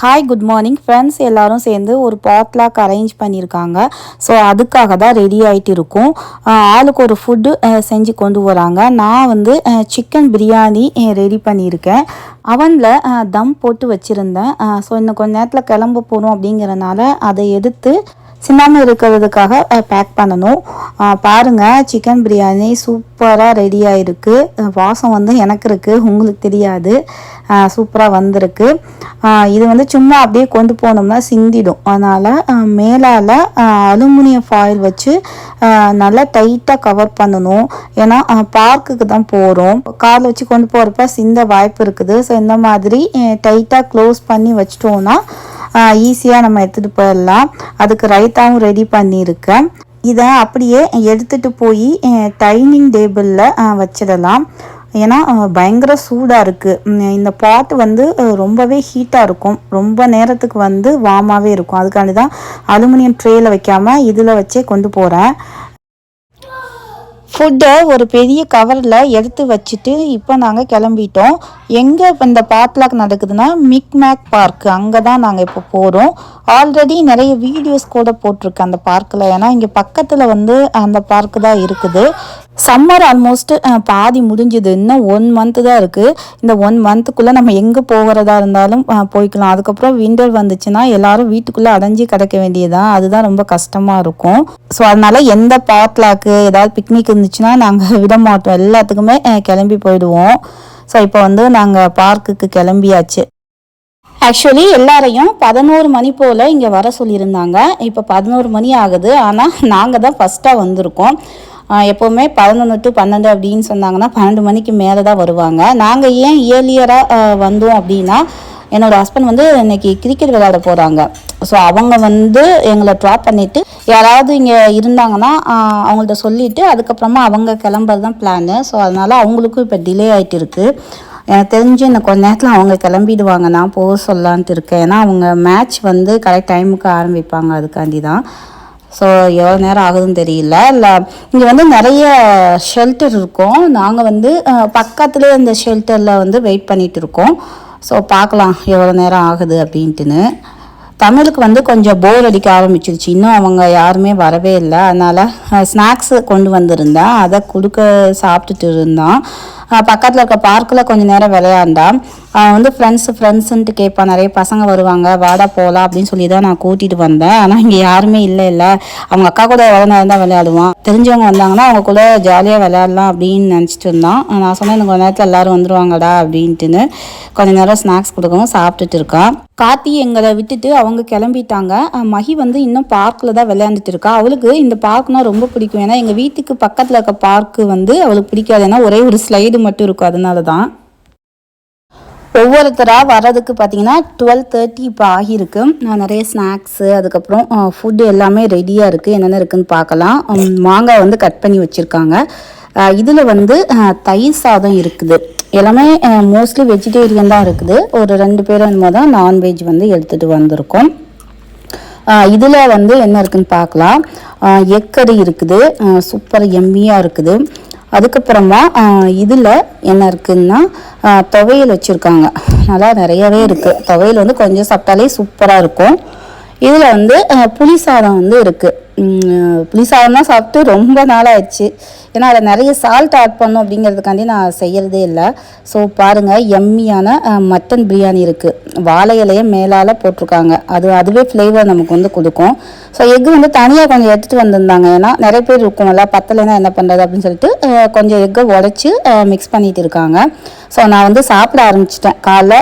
Hi good morning friends எல்லாரும் சேர்ந்து ஒரு பாட்லாக் அரேஞ்ச் பண்ணியிருக்காங்க. ஸோ அதுக்காக தான் ரெடி ஆகிட்டு இருக்கும் ஆளுக்கு ஒரு ஃபுட்டு செஞ்சு கொண்டு வராங்க. நான் வந்து சிக்கன் பிரியாணி ரெடி பண்ணியிருக்கேன். அவனில் தம் போட்டு வச்சுருந்தேன். ஸோ இன்னும் கொஞ்ச நேரத்தில் கிளம்ப போகிறோம் அப்படிங்கிறனால அதை எடுத்து சின்னாமல் இருக்கிறதுக்காக பேக் பண்ணணும். பாருங்கள் பாருங்க சிக்கன் பிரியாணி சூப்பராக ரெடியாக இருக்குது வாசம் வந்து எனக்கு இருக்குது உங்களுக்கு தெரியாது. சூப்பராக வந்திருக்கு. இது வந்து சும்மா அப்படியே கொண்டு போனோம்னா சிந்திடும். அதனால் மேலால் அலுமினியம் ஃபாயில் வச்சு நல்லா டைட்டாக கவர் பண்ணணும். ஏன்னா பார்க்குக்கு தான் போகிறோம் காரில் வச்சு கொண்டு போகிறப்ப சிந்த வாய்ப்பு இருக்குது. ஸோ இந்த மாதிரி டைட்டாக க்ளோஸ் பண்ணி வச்சிட்டோன்னா ஈஸியாக நம்ம எடுத்துகிட்டு போயிடலாம். அதுக்கு ரைத்தாவும் ரெடி பண்ணியிருக்கேன். இதை அப்படியே எடுத்துகிட்டு போய் டைனிங் டேபிளில் வச்சிடலாம். ஏன்னா பயங்கர சூடாக இருக்குது இந்த பாட் வந்து ரொம்பவே ஹீட்டாக இருக்கும். ரொம்ப நேரத்துக்கு வந்து வார்மாகவே இருக்கும். அதுக்காண்டி தான் அலுமினியம் ட்ரேயில் வைக்காமல் இதில் வச்சே கொண்டு போகிறேன் ஃபுட்டை ஒரு பெரிய கவரில் எடுத்து வச்சுட்டு இப்போ நாங்கள் கிளம்பிட்டோம். எங்கே இப்போ இந்த பாட்லாக் நடக்குதுன்னா மிக்மேக் பார்க். அங்கே தான் நாங்கள் இப்போ போகிறோம் ஆல்ரெடி நிறைய வீடியோஸ் கூட போட்டிருக்கேன் அந்த பார்க்கில் ஏன்னா இங்கே பக்கத்தில் வந்து அந்த பார்க்கு தான் இருக்குது. சம்மர் ஆல்மோஸ்ட் பாதி முடிஞ்சுது. இன்னும் ஒன் மந்த்து தான் இருக்குது இந்த ஒன் மந்த்துக்குள்ளே நம்ம எங்கே போகிறதா இருந்தாலும் போய்க்கலாம். அதுக்கப்புறம் விண்டர் வந்துச்சுன்னா எல்லாரும் வீட்டுக்குள்ளே அடைஞ்சு கிடக்க வேண்டியதான் அதுதான் ரொம்ப கஷ்டமாக இருக்கும். ஸோ அதனால் எந்த பாட்லாக்கு ஏதாவது பிக்னிக் இருந்துச்சுன்னா நாங்கள் விட மாட்டோம். எல்லாத்துக்குமே கிளம்பி போயிடுவோம். ஸோ இப்போ வந்து நாங்கள் பார்க்குக்கு கிளம்பியாச்சு. ஆக்சுவலி எல்லாரையும் பதினோரு மணி போல் இங்கே வர சொல்லியிருந்தாங்க. இப்போ பதினோரு மணி ஆகுது. ஆனால் நாங்கள் தான் ஃபஸ்ட்டாக வந்திருக்கோம். எப்போவுமே பதினொன்று டு பன்னெண்டு அப்படின்னு சொன்னாங்கன்னா பன்னெண்டு மணிக்கு மேலே தான் வருவாங்க. நாங்கள் ஏன் இயர்லியராக வந்தோம் அப்படின்னா என்னோட ஹஸ்பண்ட் வந்து இன்னைக்கு கிரிக்கெட் விளையாட போகிறாங்க ஸோ அவங்க வந்து எங்களை ட்ராப் பண்ணிவிட்டு யாராவது இங்கே இருந்தாங்கன்னா அவங்கள்ட்ட சொல்லிவிட்டு அதுக்கப்புறமா அவங்க கிளம்புறது தான் பிளானு ஸோ அதனால் அவங்களுக்கும் இப்போ டிலே ஆகிட்டு இருக்குது எனக்கு தெரிஞ்சு இன்னும் கொஞ்ச நேரத்தில் அவங்க கிளம்பிடுவாங்க. நான் போக சொல்லலான்ட்டு இருக்கேன். ஏன்னா அவங்க மேட்ச் வந்து கரெக்ட் டைமுக்கு ஆரம்பிப்பாங்க. அதுக்காண்டி தான் ஸோ எவ்வளோ நேரம் ஆகுதுன்னு தெரியல. இல்லை இங்கே வந்து நிறைய ஷெல்டர் இருக்கும். நாங்கள் வந்து பக்கத்துலேயே அந்த ஷெல்டரில் வந்து வெயிட் பண்ணிட்டு இருக்கோம். ஸோ பார்க்கலாம் எவ்வளோ நேரம் ஆகுது அப்படின்ட்டுன்னு. தமிழுக்கு வந்து கொஞ்சம் போர் அடிக்க ஆரம்பிச்சிருச்சு. இன்னும் அவங்க யாருமே வரவே இல்லை. அதனால் ஸ்நாக்ஸு கொண்டு வந்திருந்தேன் அதை கொடுக்க சாப்பிட்டுட்டு இருந்தான். பக்கத்தில் இருக்க பார்க்கில் கொஞ்சம் நேரம் விளையாண்டான். அவன் வந்து ஃப்ரெண்ட்ஸ் ஃப்ரெண்ட்ஸுன்ட்டு கேட்பான் நிறைய பசங்க வருவாங்க. வாடா போகலாம் அப்படின்னு சொல்லி தான் நான் கூட்டிகிட்டு வந்தேன். ஆனால் இங்கே யாருமே இல்லை இல்லை. அவங்க அக்கா கூட எவ்வளோ நேரம் தான் விளையாடுவான். தெரிஞ்சவங்க வந்தாங்கன்னா அவங்க கூட ஜாலியாக விளையாடலாம் அப்படின்னு நினச்சிட்டு இருந்தான். நான் சொன்னேன் எனக்கு கொஞ்ச நேரத்தில் எல்லாரும் வந்துருவாங்கடா அப்படின்ட்டுன்னு. கொஞ்ச நேரம் ஸ்நாக்ஸ் கொடுக்கவும் சாப்பிட்டுட்டு இருக்கான். கார்த்தி எங்களை விட்டுட்டு அவங்க கிளம்பிட்டாங்க. மகி வந்து இன்னும் பார்க்கில் தான் விளையாண்டுட்டு இருக்கா. அவளுக்கு இந்த பார்க்னா ரொம்ப பிடிக்கும். ஏன்னா எங்கள் வீட்டுக்கு பக்கத்தில் இருக்க பார்க்கு வந்து அவளுக்கு பிடிக்காது. ஏன்னா ஒரே ஒரு ஸ்லைடு மட்டும் இருக்கும். அதனால தான் ஒவ்வொருத்தராக வர்றதுக்கு பார்த்தீங்கன்னா டுவெல் தேர்ட்டி இப்போ ஆகியிருக்கு. நான் நிறைய ஸ்நாக்ஸு அதுக்கப்புறம் ஃபுட்டு எல்லாமே ரெடியாக இருக்குது என்னென்ன இருக்குதுன்னு பார்க்கலாம் மாங்காய் வந்து கட் பண்ணி வச்சுருக்காங்க. இதில் வந்து தயிர் சாதம் இருக்குது. எல்லாமே மோஸ்ட்லி வெஜிடேரியன் தான் இருக்குது. ஒரு ரெண்டு பேரும் என்னமோ தான் நான்வெஜ் வந்து எடுத்துகிட்டு வந்திருக்கோம். இதில் வந்து என்ன இருக்குதுன்னு பார்க்கலாம் எக்கறி இருக்குது. சூப்பர் எம்மியாக இருக்குது. அதுக்கப்புறமா இதில் என்ன இருக்குதுன்னா துவையல் வச்சுருக்காங்க. நல்லா நிறையவே இருக்குது துவையல் வந்து கொஞ்சம் சாப்பிட்டாலே சூப்பராக இருக்கும். இதில் வந்து புளி சாதம் வந்து இருக்குது புளி சாதம் தான் சாப்பிட்டு ரொம்ப நாளாகிடுச்சு ஏன்னா அதில் நிறைய சால்ட் ஆட் பண்ணும் அப்படிங்கிறதுக்காண்டி நான் செய்கிறதே இல்லை. ஸோ பாருங்கள் எம்மியான மட்டன் பிரியாணி இருக்குது வாழை இலையை மேலால் போட்டிருக்காங்க. அது அதுவே ஃப்ளேவர் நமக்கு வந்து கொடுக்கும். ஸோ எக் வந்து தனியாக கொஞ்சம் எடுத்துகிட்டு வந்திருந்தாங்க. ஏன்னா நிறைய பேர் இருக்கும்ல பத்தலைன்னா என்ன பண்ணுறது அப்படின்னு சொல்லிட்டு கொஞ்சம் எக்கை உடச்சி மிக்ஸ் பண்ணிட்டு இருக்காங்க. ஸோ நான் வந்து சாப்பிட ஆரம்பிச்சிட்டேன். காலைல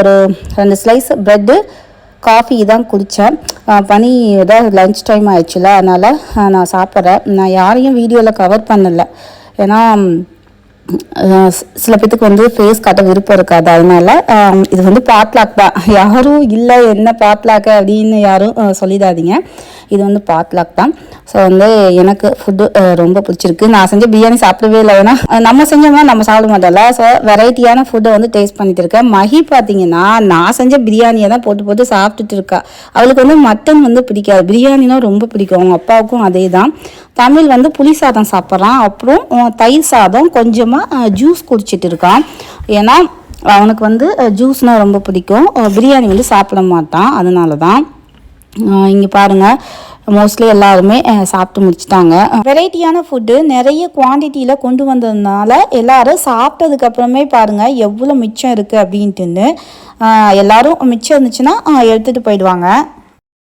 ஒரு ரெண்டு ஸ்லைஸ் ப்ரெட்டு காஃபி தான் குடித்தேன் பனி ஏதாவது லஞ்ச் டைம் ஆயிடுச்சுல அதனால் நான் சாப்பிட்றேன் நான் யாரையும் வீடியோவில் கவர் பண்ணலை. ஏன்னா சில பேத்துக்கு வந்து ஃபேஸ் காட்ட விருப்பம் இருக்காது. அதனால இது வந்து பாட்லாக் தான். யாரும் இல்லை என்ன பாட்லாக்கு அப்படின்னு யாரும் சொல்லிடாதீங்க. இது வந்து பாத்லாக் தான். ஸோ வந்து எனக்கு ஃபுட்டு ரொம்ப பிடிச்சிருக்கு. நான் செஞ்ச பிரியாணி சாப்பிடவே இல்லை. ஏன்னா நம்ம செஞ்சோம்னா நம்ம சாப்பிட மாட்டோம்ல ஸோ வெரைட்டியான ஃபுட்டை வந்து டேஸ்ட் பண்ணிட்டு இருக்கேன் மஹி பார்த்தீங்கன்னா நான் செஞ்ச பிரியாணியை தான் போட்டு போட்டு சாப்பிட்டுட்டு இருக்கா. அவளுக்கு வந்து மட்டன் வந்து பிடிக்காது. பிரியாணினா ரொம்ப பிடிக்கும். அவங்க அப்பாவுக்கும் அதே தான். தமிழ் வந்து புளி சாதம் சாப்பிட்றான். அப்புறம் தயிர் சாதம் கொஞ்சமாக ஜூஸ் குடிச்சிட்டு இருக்கான். ஏன்னா அவனுக்கு வந்து ஜூஸ்னால் ரொம்ப பிடிக்கும். பிரியாணி வந்து சாப்பிட மாட்டான். அதனால தான் இங்கே பாருங்கள் மோஸ்ட்லி எல்லாருமே சாப்பிட்டு முடிச்சிட்டாங்க. வெரைட்டியான ஃபுட்டு நிறைய குவான்டிட்டியில் கொண்டு வந்ததுனால எல்லாரும் சாப்பிட்டதுக்கப்புறமே பாருங்கள் எவ்வளோ மிச்சம் இருக்குது அப்படின்ட்டுன்னு எல்லாரும் மிச்சம் இருந்துச்சுன்னா எடுத்துகிட்டு போயிடுவாங்க.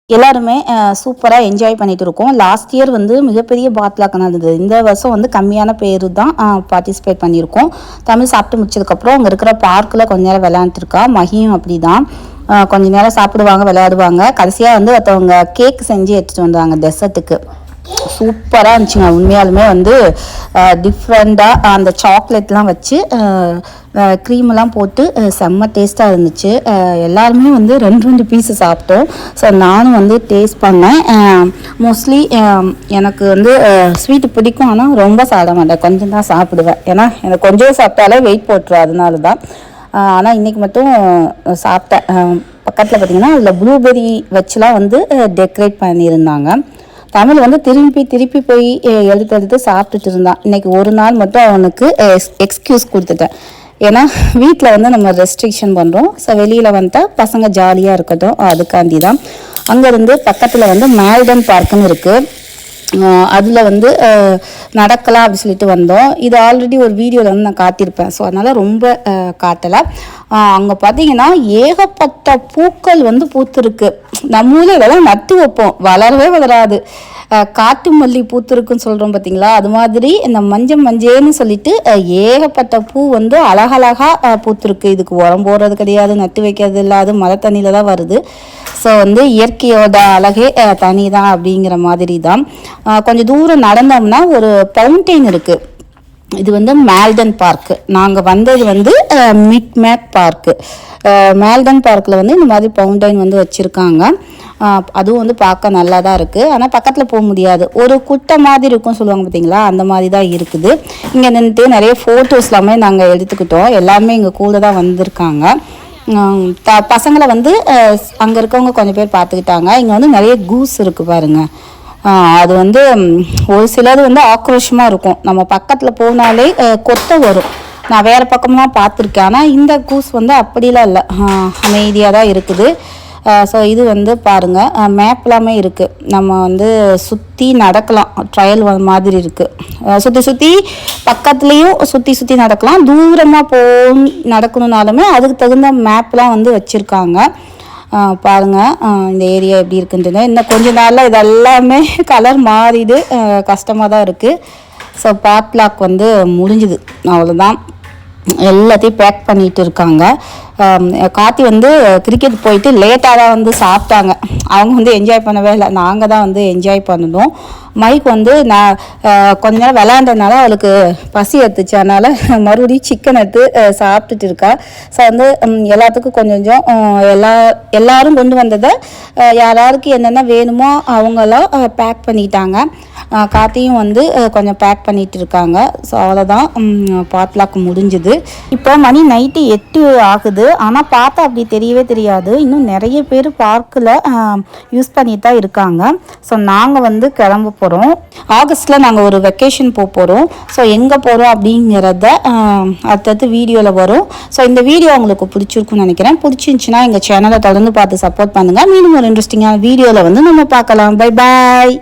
எல்லாருமே சூப்பராக என்ஜாய் பண்ணிகிட்டு இருக்கோம். லாஸ்ட் இயர் வந்து மிகப்பெரிய பாத்லாக் நடந்தது இந்த வருஷம் வந்து கம்மியான பேர் தான் பார்ட்டிசிபேட் பண்ணியிருக்கோம். தமிழ் சாப்பிட்டு முடிச்சதுக்கப்புறம் அங்கே இருக்கிற பார்க்கில் கொஞ்ச நேரம் விளையாண்டுருக்கா மகியும் அப்படி தான் கொஞ்ச நேரம் சாப்பிடுவாங்க விளையாடுவாங்க. கடைசியாக வந்து ஒருத்தவங்க கேக் செஞ்சு எடுத்துகிட்டு வந்தாங்க டெசர்ட்டுக்கு சூப்பராக இருந்துச்சுங்க. உண்மையாலுமே வந்து டிஃப்ரெண்ட்டாக அந்த சாக்லேட்லாம் வச்சு க்ரீமெல்லாம் போட்டு செம்ம டேஸ்ட்டாக இருந்துச்சு. எல்லாருமே வந்து ரெண்டு ரெண்டு பீஸு சாப்பிட்டோம். ஸோ நானும் வந்து டேஸ்ட் பண்ணேன். மோஸ்ட்லி எனக்கு வந்து ஸ்வீட்டு பிடிக்கும். ஆனால் ரொம்ப சாப்பிட மாட்டேன். கொஞ்சம் தான் சாப்பிடுவேன். ஏன்னா எனக்கு கொஞ்சம் சாப்பிட்டாலே வெயிட் போட்டுரும். அதனால தான் ஆனால் இன்றைக்கி மட்டும் சாப்பிட்டேன் பக்கத்தில் பார்த்திங்கன்னா அதில் ப்ளூபெரி வச்சுலாம் வந்து டெக்கரேட் பண்ணியிருந்தாங்க. தமிழ் வந்து திரும்பி திருப்பி போய் எழுத்து எடுத்து சாப்பிட்டுட்டு இருந்தான் இன்றைக்கி ஒரு நாள் மட்டும் அவனுக்கு எக்ஸ்கியூஸ் கொடுத்துட்டேன். ஏன்னா வீட்டில் வந்து நம்ம ரெஸ்ட்ரிக்ஷன் பண்ணுறோம் ஸோ வெளியில் வந்துட்டா பசங்க ஜாலியாக இருக்கட்டும். அதுக்காண்டி தான் அங்கேருந்து பக்கத்தில் வந்து மேல்டன் பார்க்குன்னு இருக்குது அதில் வந்து நடக்கலாம் அப்படின்னு சொல்லிட்டு வந்தோம். இது ஆல்ரெடி ஒரு வீடியோவில் வந்து நான் காட்டியிருப்பேன். ஸோ அதனால் ரொம்ப காட்டலை. அங்கே பார்த்தீங்கன்னா ஏகப்பட்ட பூக்கள் வந்து பூத்துருக்கு. நம்ம ஊரில் இதெல்லாம் நட்டு வைப்போம். வளரவே வளராது. காட்டு மல்லி பூத்துருக்குன்னு சொல்கிறோம் பார்த்தீங்களா அது மாதிரி இந்த மஞ்சள் மஞ்சேன்னு சொல்லிட்டு ஏகப்பட்ட பூ வந்து அழகழகாக பூத்துருக்கு. இதுக்கு உரம் போடுறது கிடையாது நட்டு வைக்கிறது இல்லாது மழை தண்ணியில் தான் வருது. ஸோ வந்து இயற்கையோட அழகே தனி தான் அப்படிங்கிற மாதிரி தான் கொஞ்சம் தூரம் நடந்தோம்னா ஒரு பவுண்டெயின் இருக்குது இது வந்து மேல்டன் பார்க்கு நாங்கள் வந்தது வந்து மிட் மேக் பார்க்கு மேல்டன் பார்க்கில் வந்து இந்த மாதிரி பவுண்டைன் வந்து வச்சுருக்காங்க. அதுவும் வந்து பார்க்க நல்லா தான் இருக்குது ஆனால் பக்கத்தில் போக முடியாது. ஒரு குட்டை மாதிரி இருக்கும்னு சொல்லுவாங்க பார்த்தீங்களா அந்த மாதிரி தான் இருக்குது. இங்கே நின்றுட்டு நிறைய ஃபோட்டோஸ் எல்லாமே நாங்கள் எடுத்துக்கிட்டோம். எல்லாமே இங்கே கூட தான் வந்திருக்காங்க. த பசங்களை வந்து அங்கே இருக்கவங்க கொஞ்சம் பேர் பார்த்துக்கிட்டாங்க. இங்கே வந்து நிறைய கூஸ் இருக்குது பாருங்கள் அது வந்து ஒரு சிலது வந்து ஆக்ரோஷமாக இருக்கும். நம்ம பக்கத்தில் போனாலே கொத்த வரும். நான் வேறு பக்கம்லாம் பார்த்துருக்கேன். ஆனால் இந்த கூஸ் வந்து அப்படிலாம் இல்லை. அமைதியாக தான் இருக்குது. ஸோ இது வந்து பாருங்கள் மேப் எல்லாமே இருக்குது நம்ம வந்து சுற்றி நடக்கலாம். ட்ரையல் மாதிரி இருக்குது சுற்றி சுற்றி பக்கத்துலேயும் சுற்றி சுற்றி நடக்கலாம். தூரமாக போ நடக்கணுனாலுமே அதுக்கு தகுந்த மேப்லாம் வந்து வச்சுருக்காங்க. பாருங்கள் இந்த ஏரியா எப்படி இருக்குன்றது. இன்னும் கொஞ்ச நாளில் இதெல்லாமே கலர் மாறிடு. கஷ்டமாக தான் இருக்குது ஸோ பாட்லாக் வந்து முடிஞ்சுது. அவ்வளோதான் எல்லாத்தையும் பேக் பண்ணிகிட்டு இருக்காங்க. கார்த்தி வந்து கிரிக்கெட் போயிட்டு லேட்டாக தான் வந்து சாப்பிட்டாங்க. அவங்க வந்து என்ஜாய் பண்ணவே இல்லை. நாங்கள் தான் வந்து என்ஜாய் பண்ணணும். மைக் வந்து நான் கொஞ்ச நேரம் விளாண்டனால அவளுக்கு பசி எடுத்துச்சு. அதனால் மறுபடியும் சிக்கன் எடுத்து சாப்பிட்டுட்டு இருக்கா. ஸோ வந்து எல்லாத்துக்கும் கொஞ்சம் கொஞ்சம் எல்லா எல்லாரும் கொண்டு வந்ததை யாராருக்கு என்னென்ன வேணுமோ அவங்களாம் பேக் பண்ணிட்டாங்க. காத்தையும் வந்து கொஞ்சம் பேக் பண்ணிட்டு இருக்காங்க. ஸோ அவ்வளோதான் பாட்லாக் முடிஞ்சுது. இப்போ மணி நைட்டு எட்டு ஆகுது. ஆனால் பார்த்தா அப்படி தெரியவே தெரியாது. இன்னும் நிறைய பேர் பார்க்கில் யூஸ் பண்ணிட்டு தான் இருக்காங்க. ஸோ நாங்கள் வந்து கிளம்ப போகிறோம் ஆகஸ்ட்டில் நாங்கள் ஒரு வெக்கேஷன் போக போகிறோம் ஸோ எங்கே போகிறோம் அப்படிங்கிறத அடுத்தடுத்து வீடியோவில் வரும். ஸோ இந்த வீடியோ உங்களுக்கு பிடிச்சிருக்குன்னு நினைக்கிறேன். பிடிச்சிருந்துச்சின்னா எங்கள் சேனலை தொடர்ந்து பார்த்து சப்போர்ட் பண்ணுங்கள் மீண்டும் ஒரு இன்ட்ரெஸ்டிங்கான வீடியோவில் வந்து நம்ம பார்க்கலாம். Bye bye